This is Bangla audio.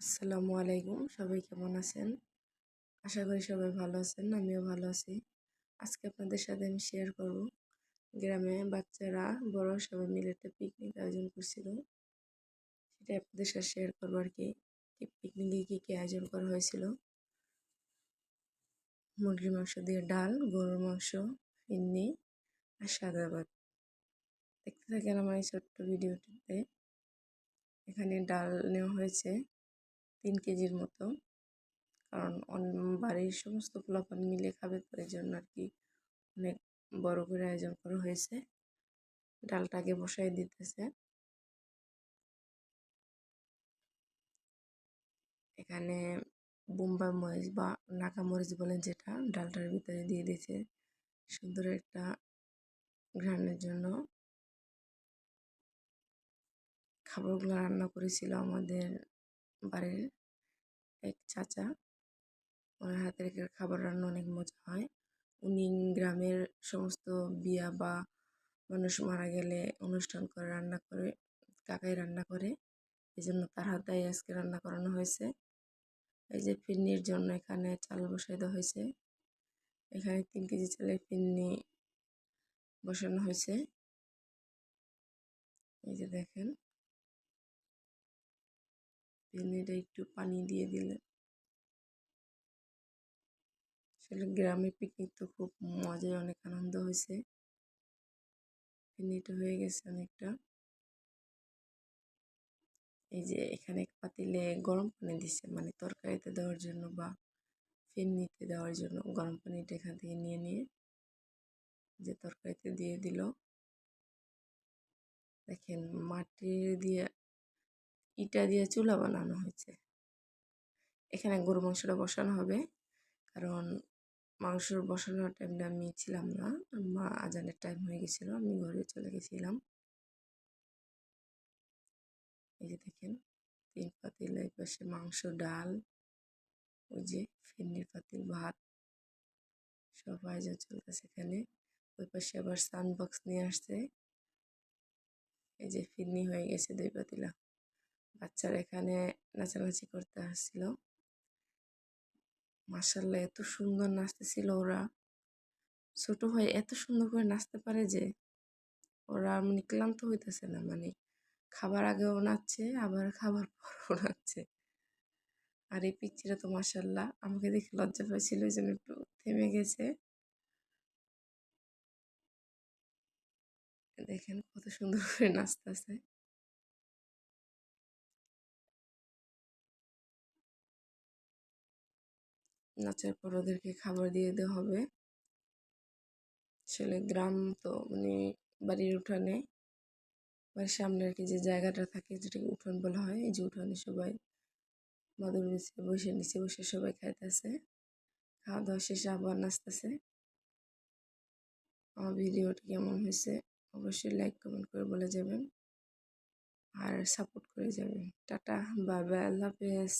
আসসালামু আলাইকুম। সবাই কেমন আছেন? আশা করি সবাই ভালো আছেন, আমিও ভালো আছি। আজকে আপনাদের সাথে আমি শেয়ার করব। গ্রামে বাচ্চারা বড় সবাই মিলে একটা পিকনিক আয়োজন করছিল। সেটা আপনাদের সাথে শেয়ার করব আর কি। পিকনিকে কী কী আয়োজন করা হয়েছিল? মুরগির মাংস দিয়ে ডাল, গরুর মাংস, ফিন্নি আর সাদা ভাত। দেখতে থাকেন আমার এই ছোট্ট ভিডিওটিতে এখানে ডাল নেওয়া হয়েছে। তিন কেজির মতো। কারণ বাড়ির সমস্ত পোলাপান মিলে খাবে তো এই জন্য আর কি অনেক বড় করে আয়োজন করা হয়েছে। ডালটাকে বসাই দিতেছে। এখানে বোম্বাই মরিচ বা নাকা মরিচ বলেন যেটা ডালটার ভিতরে দিয়ে দিয়েছে। সুন্দর একটা ঘ্রাণের জন্য। খাবারগুলো রান্না করেছিল আমাদের বাড়ির এক চাচা, ওনার হাতের খাবার রান্না অনেক মজা হয়। উনি গ্রামের সমস্ত বিয়া বা মানুষ মারা গেলে অনুষ্ঠান করে, রান্না করে, কাকাই রান্না করে। এই জন্য তার হাতেই আজকে রান্না করানো হয়েছে। এই যে ফিরনির জন্য এখানে চাল বসাই দেওয়া হয়েছে। এখানে তিন কেজি চালের ফিরনি বসানো হয়েছে। এই যে দেখেন। ফিরনিটা একটু পানি দিয়ে দিলে। আসলে গ্রামে পিকনিক তো খুব মজায় অনেক আনন্দ হয়েছে। ফিরনিটা হয়ে গেছে অনেকটা। এই যে এখানে পাতিলে গরম পানি দিছে মানে তরকারিতে দেওয়ার জন্য বা ফিরনিতে দেওয়ার জন্য গরম পানিটা এখান থেকে নিয়ে নিয়ে যে তরকারিতে দিয়ে দিল। দেখেন মাটি দিয়ে ইটা দিয়ে চুলা বানানো হয়েছে। এখানে গরু মাংসটা বসানো হবে। কারণ মাংস বসানোর টাইমটা আমি ছিলাম না। মা আজানের টাইম হয়ে গেছিল। আমি ঘরে চলে গেছিলাম। এই যে দেখেন, তিন পাতিল, এই পাশে মাংস, ডাল, ওই যে ফিরনির পাতিল, ভাত সব আয়োজন চলতেছে এখানে। ওই পাশে আবার সানবক্স নিয়ে আসছে। এই যে ফিরনি হয়ে গেছে দুই পাতিলা। বাচ্চারা এখানে নাচানাচি করতে আসছিল। মাসাল্লাহ এত সুন্দর নাচতেছিল ওরা। ছোট হয়ে এত সুন্দর করে নাচতে পারে যে, ওরা মানে ক্লান্ত হইতেছে না মানে খাবার আগেও নাচছে, আবার খাবার পরও নাচছে। আর এই পিকচারে তো মাসাল্লাহ আমাকে দেখে লজ্জা পেয়েছিল ওই জন্য একটু থেমে গেছে। দেখেন কত সুন্দর করে নাচতেছে। নাচার পর ওদেরকে খাবার দিয়ে দেওয়া হবে। আসলে গ্রাম তো মানে বাড়ির উঠানে। বাড়ির সামনে আর কি যে জায়গাটা থাকে যেটাকে উঠান বলা হয়, এই যে উঠানে সবাই মাদুর নিচে বসে নিচে বসে সবাই খাইতেছে। খাওয়া দাওয়া শেষে আবার নাচতেছে। আমার ভিডিওটি কেমন হয়েছে অবশ্যই লাইক কমেন্ট করে বলে যাবেন। আর সাপোর্ট করে যাবেন। টাটা বাই আল্লাহ হাফেজ।